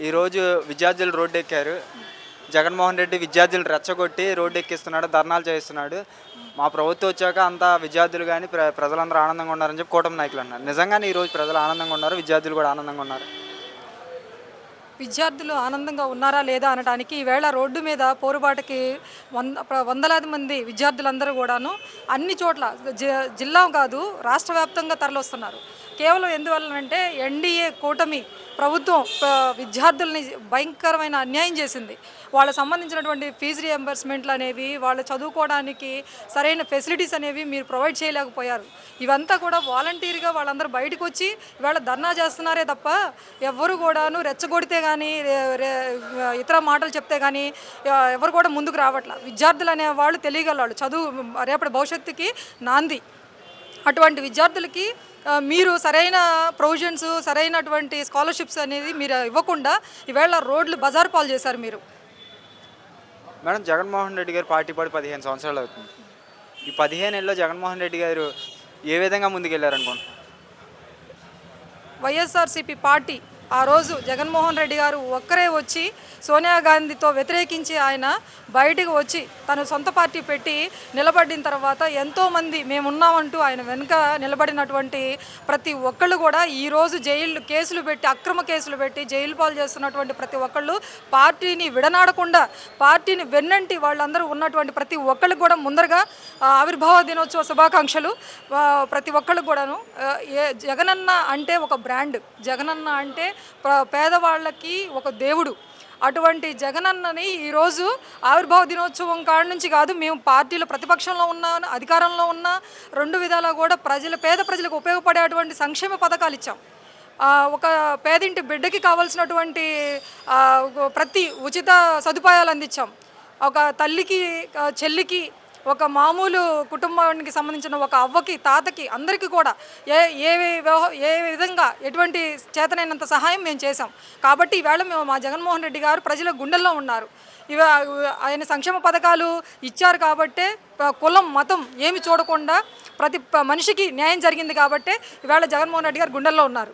ఈరోజు విద్యార్థులు రోడ్డు ఎక్కారు జగన్మోహన్ రెడ్డి విద్యార్థులు రెచ్చగొట్టి రోడ్డు ఎక్కిస్తున్నాడు ధర్నాలు చేస్తున్నాడు. మా ప్రభుత్వం వచ్చాక అంతా విద్యార్థులు కానీ ప్ర ప్రజలందరూ ఆనందంగా ఉన్నారని చెప్పి కూటమి నాయకులు అన్నారు. నిజంగానే ఈరోజు ప్రజలు ఆనందంగా ఉన్నారు విద్యార్థులు కూడా ఆనందంగా ఉన్నారు. విద్యార్థులు ఆనందంగా ఉన్నారా లేదా అనడానికి ఈవేళ రోడ్డు మీద పోరుబాటుకి వంద వందలాది మంది విద్యార్థులందరూ కూడాను అన్ని చోట్ల జి- జిల్లా కాదు రాష్ట్ర వ్యాప్తంగా తరలిస్తున్నారు కేవలం ఎందువల్లనంటే ఎన్డీఏ కూటమి ప్రభుత్వం విద్యార్థులని విద్యార్థుల్ని భయంకరమైన అన్యాయం చేసింది. వాళ్ళకి సంబంధించినటువంటి ఫీజు రియంబర్స్మెంట్లు అనేవి వాళ్ళు చదువుకోవడానికి సరైన ఫెసిలిటీస్ అనేవి మీరు ప్రొవైడ్ చేయలేకపోయారు. ఇవంతా కూడా వాలంటీర్గా వాళ్ళందరూ బయటకు వచ్చి ఇవాళ ధర్నా చేస్తున్నారే తప్ప ఎవరు కూడాను రెచ్చగొడితే కానీ ఇతర మాటలు చెప్తే కానీ ఎవరు కూడా ముందుకు రావట్ల. విద్యార్థులు అనేవాళ్ళు తెలియగలవాళ్ళు. చదువు రేపటి భవిష్యత్తుకి నాంది. అటువంటి విద్యార్థులకి మీరు సరైన ప్రొవిజన్స్ సరైనటువంటి స్కాలర్షిప్స్ అనేది మీరు ఇవ్వకుండా ఈవేళ రోడ్లు బజార్ పాలు చేశారు మీరు. మేడం జగన్మోహన్ రెడ్డి గారు పార్టీ పడి పదిహేను సంవత్సరాలు అవుతుంది. ఈ పదిహేను ఏళ్ళలో జగన్మోహన్ రెడ్డి గారు ఏ విధంగా ముందుకెళ్ళారనుకుంటున్నారు వైఎస్ఆర్సీపీ పార్టీ ఆ రోజు జగన్మోహన్ రెడ్డి గారు ఒక్కరే వచ్చి సోనియా గాంధీతో వ్యతిరేకించి ఆయన బయటికి వచ్చి తను సొంత పార్టీ పెట్టి నిలబడిన తర్వాత ఎంతోమంది మేమున్నామంటూ ఆయన వెనుక నిలబడినటువంటి ప్రతి ఒక్కళ్ళు కూడా ఈరోజు జైలు కేసులు పెట్టి అక్రమ కేసులు పెట్టి జైలు పాలు చేస్తున్నటువంటి ప్రతి ఒక్కళ్ళు పార్టీని విడనాడకుండా పార్టీని వెన్నంటి వాళ్ళందరూ ఉన్నటువంటి ప్రతి ఒక్కళ్ళకి కూడా ముందరగా ఆవిర్భావ దినోత్సవ శుభాకాంక్షలు ప్రతి ఒక్కళ్ళు కూడాను. ఏ జగనన్న అంటే ఒక బ్రాండ్. జగనన్న అంటే పేదవాళ్ళకి ఒక దేవుడు. అటువంటి జగనన్నని ఈరోజు ఆవిర్భావ దినోత్సవం కాడ నుంచి కాదు మేము పార్టీలో ప్రతిపక్షంలో ఉన్నా అధికారంలో ఉన్నా రెండు విధాలా కూడా ప్రజల పేద ప్రజలకు ఉపయోగపడేటువంటి సంక్షేమ పథకాలు ఇచ్చాం. ఒక పేదింటి బిడ్డకి కావాల్సినటువంటి ప్రతి ఉచిత సదుపాయాలు అందించాం. ఒక తల్లికి చెల్లికి ఒక మామూలు కుటుంబానికి సంబంధించిన ఒక అవ్వకి తాతకి అందరికీ కూడా ఏ ఏ ఏ విధంగా ఎటువంటి చేతనైనంత సహాయం మేము చేశాం. కాబట్టి ఈవేళ మేము మా జగన్మోహన్ రెడ్డి గారు ప్రజల గుండెల్లో ఉన్నారు. ఇవ ఆయన సంక్షేమ పథకాలు ఇచ్చారు కాబట్టే కులం మతం ఏమి చూడకుండా ప్రతి మనిషికి న్యాయం జరిగింది కాబట్టే ఈవేళ జగన్మోహన్ రెడ్డి గారు గుండెల్లో ఉన్నారు.